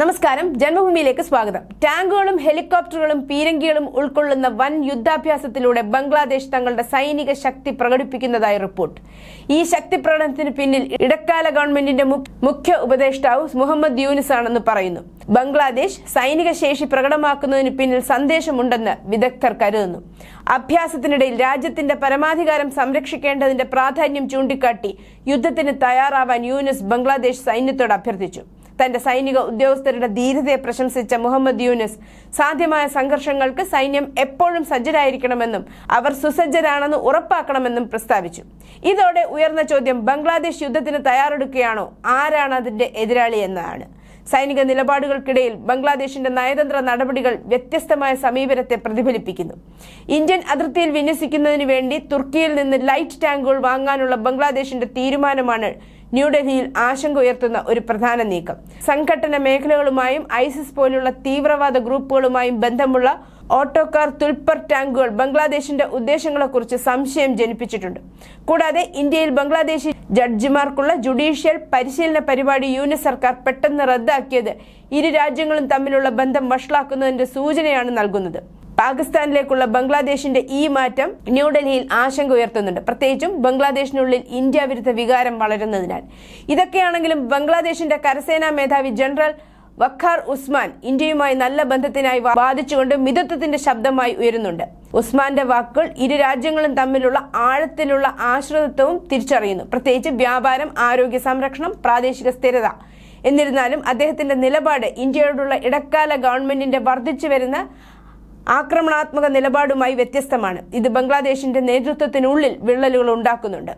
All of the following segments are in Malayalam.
നമസ്കാരം. ജന്മഭൂമിയിലേക്ക് സ്വാഗതം. ടാങ്കുകളും ഹെലികോപ്റ്ററുകളും പീരങ്കികളും ഉൾക്കൊള്ളുന്ന വൻ യുദ്ധാഭ്യാസത്തിലൂടെ ബംഗ്ലാദേശ് തങ്ങളുടെ സൈനിക ശക്തി പ്രകടിപ്പിക്കുന്നതായി റിപ്പോർട്ട്. ഈ ശക്തി പ്രകടനത്തിന് പിന്നിൽ ഇടക്കാല ഗവൺമെന്റിന്റെ മുഖ്യ ഉപദേഷ്ടാവ് മുഹമ്മദ് യൂനിസ് ആണെന്ന് പറയുന്നു. ബംഗ്ലാദേശ് സൈനിക ശേഷി പ്രകടമാക്കുന്നതിന് പിന്നിൽ സന്ദേശമുണ്ടെന്ന് വിദഗ്ധർ കരുതുന്നു. അഭ്യാസത്തിനിടയിൽ രാജ്യത്തിന്റെ പരമാധികാരം സംരക്ഷിക്കേണ്ടതിന്റെ പ്രാധാന്യം ചൂണ്ടിക്കാട്ടി യുദ്ധത്തിന് തയ്യാറാവാൻ യൂനിസ് ബംഗ്ലാദേശ് സൈന്യത്തോട് അഭ്യർത്ഥിച്ചു. തന്റെ സൈനിക ഉദ്യോഗസ്ഥരുടെ ധീരതയെ പ്രശംസിച്ച മുഹമ്മദ് യൂനിസ് സാധ്യമായ സംഘർഷങ്ങൾക്ക് സൈന്യം എപ്പോഴും സജ്ജരായിരിക്കണമെന്നും അവർ സുസജ്ജരാണെന്ന് ഉറപ്പാക്കണമെന്നും പ്രസ്താവിച്ചു. ഇതോടെ ഉയർന്ന ചോദ്യം ബംഗ്ലാദേശ് യുദ്ധത്തിന് തയ്യാറെടുക്കുകയാണോ? ആരാണ് അതിന്റെ എതിരാളി എന്നതാണ് സൈനിക നിലപാടുകൾക്കിടയിൽ ബംഗ്ലാദേശിന്റെ നയതന്ത്ര നടപടികൾ വ്യത്യസ്തമായ സമീപനത്തെ പ്രതിഫലിപ്പിക്കുന്നു. ഇന്ത്യൻ അതിർത്തിയിൽ വിന്യസിക്കുന്നതിന് വേണ്ടി തുർക്കിയിൽ നിന്ന് ലൈറ്റ് ടാങ്കുകൾ വാങ്ങാനുള്ള ബംഗ്ലാദേശിന്റെ തീരുമാനമാണ് ന്യൂഡൽഹിയിൽ ആശങ്ക ഉയർത്തുന്ന ഒരു പ്രധാന നീക്കം. സംഘടന മേഖലകളുമായും ഐസിസ് പോലുള്ള തീവ്രവാദ ഗ്രൂപ്പുകളുമായും ബന്ധമുള്ള ഓട്ടോകാർ തുൽപ്പർ ടാങ്കുകൾ ബംഗ്ലാദേശിന്റെ ഉദ്ദേശങ്ങളെക്കുറിച്ച് സംശയം ജനിപ്പിച്ചിട്ടുണ്ട്. കൂടാതെ ഇന്ത്യയിൽ ബംഗ്ലാദേശി ജഡ്ജിമാർക്കുള്ള ജുഡീഷ്യൽ പരിശീലന പരിപാടി യൂനിസ് സർക്കാർ പെട്ടെന്ന് റദ്ദാക്കിയത് ഇരു രാജ്യങ്ങളും തമ്മിലുള്ള ബന്ധം വഷളാക്കുന്നതിന്റെ സൂചനയാണ് നൽകുന്നത്. പാകിസ്ഥാനിലേക്കുള്ള ബംഗ്ലാദേശിന്റെ ഈ മാറ്റം ന്യൂഡൽഹിയിൽ ആശങ്ക ഉയർത്തുന്നുണ്ട്. പ്രത്യേകിച്ചും ബംഗ്ലാദേശിനുള്ളിൽ ഇന്ത്യ വിരുദ്ധ വികാരം വളരുന്നതിനാൽ. ഇതൊക്കെയാണെങ്കിലും ബംഗ്ലാദേശിന്റെ കരസേനാ മേധാവി ജനറൽ വഖാർ ഉസ്മാൻ ഇന്ത്യയുമായി നല്ല ബന്ധത്തിനായി വാദിച്ചുകൊണ്ട് മിതത്വത്തിന്റെ ശബ്ദമായി ഉയരുന്നുണ്ട്. ഉസ്മാന്റെ വാക്കുകൾ ഇരു രാജ്യങ്ങളും തമ്മിലുള്ള ആഴത്തിലുള്ള ആശ്രിതത്വവും തിരിച്ചറിയുന്നു. പ്രത്യേകിച്ച് വ്യാപാരം ആരോഗ്യ സംരക്ഷണം പ്രാദേശിക സ്ഥിരത. എന്നിരുന്നാലും അദ്ദേഹത്തിന്റെ നിലപാട് ഇന്ത്യയോടുള്ള ഇടക്കാല ഗവൺമെന്റിന്റെ വർദ്ധിച്ചു വരുന്ന ആക്രമണാത്മക നിലപാടുമായി വ്യത്യസ്തമാണ്. ഇത് ബംഗ്ലാദേശിന്റെ നേതൃത്വത്തിനുള്ളിൽ വിള്ളലുകൾ ഉണ്ടാക്കുന്നുണ്ട്.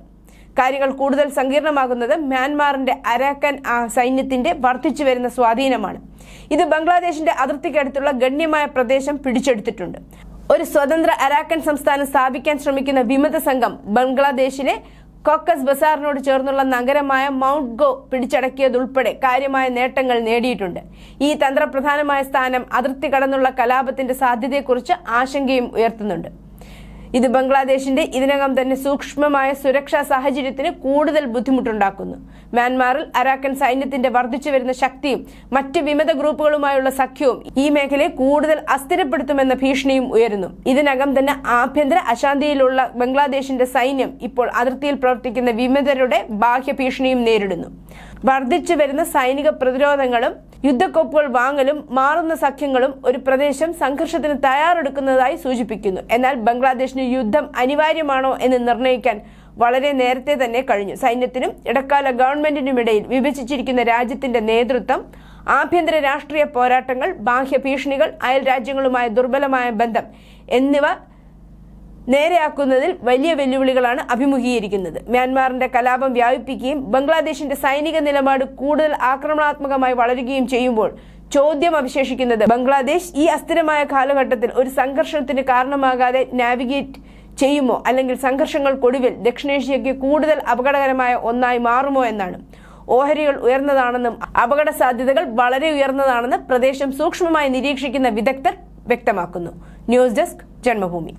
കാര്യങ്ങൾ കൂടുതൽ സങ്കീർണമാകുന്നത് മ്യാൻമാറിന്റെ അരാക്കൻ സൈന്യത്തിന്റെ വർദ്ധിച്ചു വരുന്ന സ്വാധീനമാണ്. ഇത് ബംഗ്ലാദേശിന്റെ അതിർത്തിക്കടുത്തുള്ള ഗണ്യമായ പ്രദേശം പിടിച്ചെടുത്തിട്ടുണ്ട്. ഒരു സ്വതന്ത്ര അരാക്കൻ സംസ്ഥാനം സ്ഥാപിക്കാൻ ശ്രമിക്കുന്ന വിമത സംഘം ബംഗ്ലാദേശിലെ കോക്കസ് ബസാറിനോട് ചേർന്നുള്ള നഗരമായ മൗണ്ട് ഗോ പിടിച്ചടക്കിയതുൾപ്പെടെ കാര്യമായ നേട്ടങ്ങൾ നേടിയിട്ടുണ്ട്. ഈ തന്ത്രപ്രധാനമായ സ്ഥാനം അതിർത്തി കടന്നുള്ള കലാപത്തിന്റെ സാധ്യതയെക്കുറിച്ച് ആശങ്കയും ഉയർത്തുന്നുണ്ട്. ഇത് ബംഗ്ലാദേശിന്റെ ഇതിനകം തന്നെ സൂക്ഷ്മമായ സുരക്ഷാ സാഹചര്യത്തിന് കൂടുതൽ ബുദ്ധിമുട്ടുണ്ടാക്കുന്നു. മ്യാൻമാറിൽ അരാക്കൻ സൈന്യത്തിന്റെ വർദ്ധിച്ചു വരുന്ന ശക്തിയും മറ്റ് വിമത ഗ്രൂപ്പുകളുമായുള്ള സഖ്യവും ഈ മേഖലയെ കൂടുതൽ അസ്ഥിരപ്പെടുത്തുമെന്ന ഭീഷണിയും ഉയരുന്നു. ഇതിനകം തന്നെ ആഭ്യന്തര അശാന്തിയിലുള്ള ബംഗ്ലാദേശിന്റെ സൈന്യം ഇപ്പോൾ അതിർത്തിയിൽ പ്രവർത്തിക്കുന്ന വിമതരുടെ ബാഹ്യ ഭീഷണിയും നേരിടുന്നു. വർദ്ധിച്ചു വരുന്ന സൈനിക പ്രതിരോധങ്ങളും യുദ്ധക്കൊപ്പുകൾ വാങ്ങലും മാറുന്ന സഖ്യങ്ങളും ഒരു പ്രദേശം സംഘർഷത്തിന് തയ്യാറെടുക്കുന്നതായി സൂചിപ്പിക്കുന്നു. എന്നാൽ ബംഗ്ലാദേശിന് യുദ്ധം അനിവാര്യമാണോ എന്ന് നിർണയിക്കാൻ വളരെ നേരത്തെ തന്നെ കഴിഞ്ഞു. സൈന്യത്തിനും ഇടക്കാല ഗവൺമെന്റിനുമിടയിൽ വിഭജിച്ചിരിക്കുന്ന രാജ്യത്തിന്റെ നേതൃത്വം ആഭ്യന്തര രാഷ്ട്രീയ പോരാട്ടങ്ങൾ ബാഹ്യ ഭീഷണികൾ അയൽ രാജ്യങ്ങളുമായ ദുർബലമായ ബന്ധം എന്നിവ നേരെയാക്കുന്നതിൽ വലിയ വെല്ലുവിളികളാണ് അഭിമുഖീകരിക്കുന്നത്. മ്യാൻമാറിന്റെ കലാപം വ്യാപിപ്പിക്കുകയും ബംഗ്ലാദേശിന്റെ സൈനിക നിലപാട് കൂടുതൽ ആക്രമണാത്മകമായി വളരുകയും ചെയ്യുമ്പോൾ ചോദ്യം അവശേഷിക്കുന്നത് ബംഗ്ലാദേശ് ഈ അസ്ഥിരമായ കാലഘട്ടത്തിൽ ഒരു സംഘർഷത്തിന് കാരണമാകാതെ നാവിഗേറ്റ് ചെയ്യുമോ? അല്ലെങ്കിൽ സംഘർഷങ്ങൾക്കൊടുവിൽ ദക്ഷിണേഷ്യയ്ക്ക് കൂടുതൽ അപകടകരമായ ഒന്നായി മാറുമോ എന്നാണ്. ഓഹരികൾ ഉയർന്നതാണെന്നും അപകട സാധ്യതകൾ വളരെ ഉയർന്നതാണെന്ന് പ്രദേശം സൂക്ഷ്മമായി നിരീക്ഷിക്കുന്ന വിദഗ്ധർ വ്യക്തമാക്കുന്നു. News desk Janmabhumi.